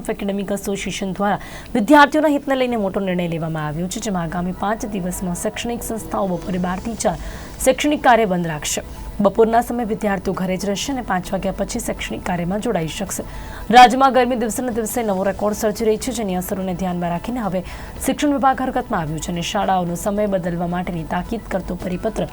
Of academic association દ્વારા વિદ્યાર્થીઓના હિતને લઈને મોટો નિર્ણય લેવામાં આવ્યો છે, જેમાં આગામી પાંચ દિવસમાં શૈક્ષણિક સંસ્થાઓ બપોરે બારથી ચાર શૈક્ષણિક કાર્ય બંધ રાખશે. બપોરના સમયે વિદ્યાર્થીઓ ઘરે જ રહેશે અને પાંચ વાગ્યા પછી શૈક્ષણિક કાર્યમાં જોડાઈ શકશે. રાજ્યમાં ગરમી દિવસે દિવસે નવો રેકોર્ડ સર્જી રહી છે, જેની અસરોને ધ્યાનમાં રાખીને હવે શિક્ષણ વિભાગ હરકતમાં આવ્યું છે અને શાળાઓનો સમય બદલવા માટેની તાકીદ કરતો પરિપત્ર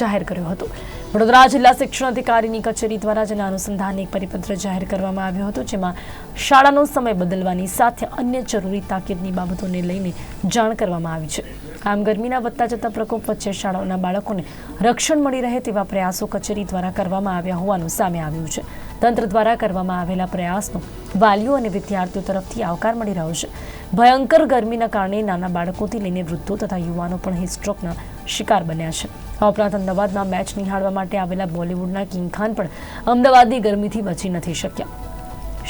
જાહેર કર્યો હતો. વડોદરા જિલ્લા શિક્ષણ અધિકારીની કચેરી દ્વારા જેના અનુસંધાને એક પરિપત્ર જાહેર કરવામાં આવ્યો હતો, જેમાં શાળાનો સમય બદલવાની સાથે અન્ય જરૂરી તાકીદની બાબતોને લઈને જાણ કરવામાં આવી છે. આમ ગરમીના વધતા જતા પ્રકોપ વચ્ચે શાળાઓના બાળકોને રક્ષણ મળી રહે તેવા પ્રયાસો કચેરી દ્વારા કરવામાં આવ્યા હોવાનું સામે આવ્યું છે. તંત્ર દ્વારા કરવામાં આવેલા પ્રયાસનો વાલીઓ અને વિદ્યાર્થીઓ તરફથી આવકાર મળી રહ્યો છે. ભયંકર ગરમીના કારણે નાના બાળકોથી લઈને વૃદ્ધો તથા યુવાનો પણ હિસ્ટ્રોકના શિકાર બન્યા છે. આ ઉપરાંત અમદાવાદમાં મેચ નિહાળવા માટે આવેલા બોલિવૂડના કિંગ ખાન પણ અમદાવાદની ગરમીથી બચી નથી શક્યા.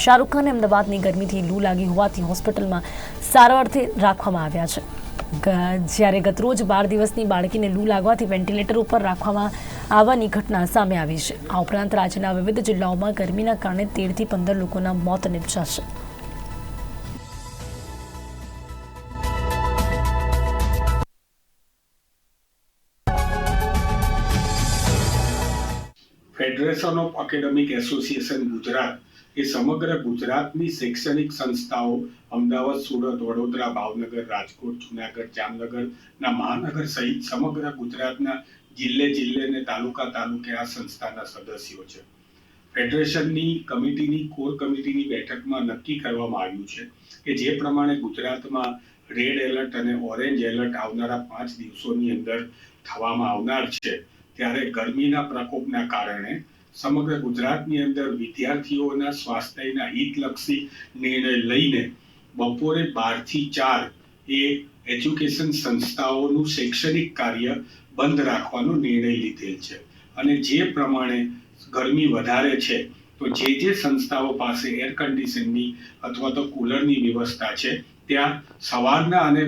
શાહરૂખ ખાને અમદાવાદની ગરમીથી લૂ લાગી હોવાથી હોસ્પિટલમાં સારવારથી રાખવામાં આવ્યા છે. જ્યારે ગતરોજ બાર દિવસની બાળકીને લૂ લાગવાથી વેન્ટિલેટર ઉપર રાખવામાં આવવાની ઘટના સામે આવી છે. આ ઉપરાંત રાજ્યના વિવિધ જિલ્લાઓમાં ગરમીના કારણે તેરથી પંદર લોકોના મોત નિપજાશે. Federation of academic association Gujarat એ સમગ્ર ગુજરાતની શૈક્ષણિક સંસ્થાઓ અમદાવાદ, સુરત, વડોદરા, ભાવનગર, રાજકોટ, જુનાગઢ જામનગરના મહાનગર સહિત સમગ્ર ગુજરાતના જિલ્લે જિલ્લે અને તાલુકા તાલુકે આ સંસ્થાના સદસ્યો છે. ફેડરેશનની કમિટીની, કોર કમિટીની બેઠકમાં નક્કી કરવામાં આવ્યું છે કે જે પ્રમાણે ગુજરાતમાં રેડ એલર્ટ અને ઓરેન્જ એલર્ટ આવનારા પાંચ દિવસોની અંદર થવામાં આવનાર છે, ત્યારે ગરમીના પ્રકોપના કારણે સમગ્ર ગુજરાતની અંદર વિદ્યાર્થીઓના સ્વાસ્થ્યના હિતલક્ષી નિર્ણય લઈને બપોરે બારથી ચાર એ એજ્યુકેશન સંસ્થાઓનું શૈક્ષણિક કાર્ય બંધ રાખવાનો નિર્ણય લીધેલ છે. અને જે પ્રમાણે ગરમી વધારે છે તો જે જે સંસ્થાઓ પાસે એર કન્ડિશનની અથવા તો કુલરની વ્યવસ્થા છે, ત્યાં સવારના અને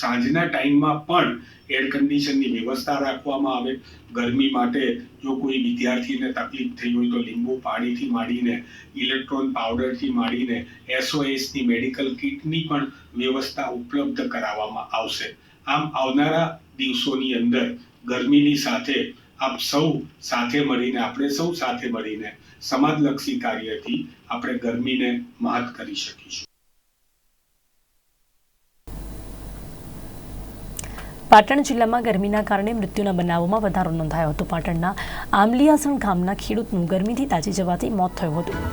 સાંજના ટાઈમમાં પણ એર કન્ડિશનની વ્યવસ્થા રાખવામાં આવે. ગરમી માટે જો કોઈ વિદ્યાર્થીને તકલીફ થઈ હોય તો લીંબુ પાણીથી માંડીને ઇલેક્ટ્રોન પાવડરથી માંડીને એસઓએસની મેડિકલ કિટની પણ વ્યવસ્થા ઉપલબ્ધ કરાવવામાં આવશે. આમ આવનારા દિવસોની અંદર ગરમીની સાથે આપ સૌ સાથે મળીને, આપણે સૌ સાથે મળીને સમાજલક્ષી કાર્યથી આપણે ગરમીને મહાત કરી શકીશું. પાટણ જિલ્લામાં ગરમીના કારણે મૃત્યુના બનાવોમાં વધારો નોંધાયો હતો. પાટણના આંબલિયાસણ ગામના ખેડૂતનું ગરમીથી તાજી જવાથી મોત થયું હતું.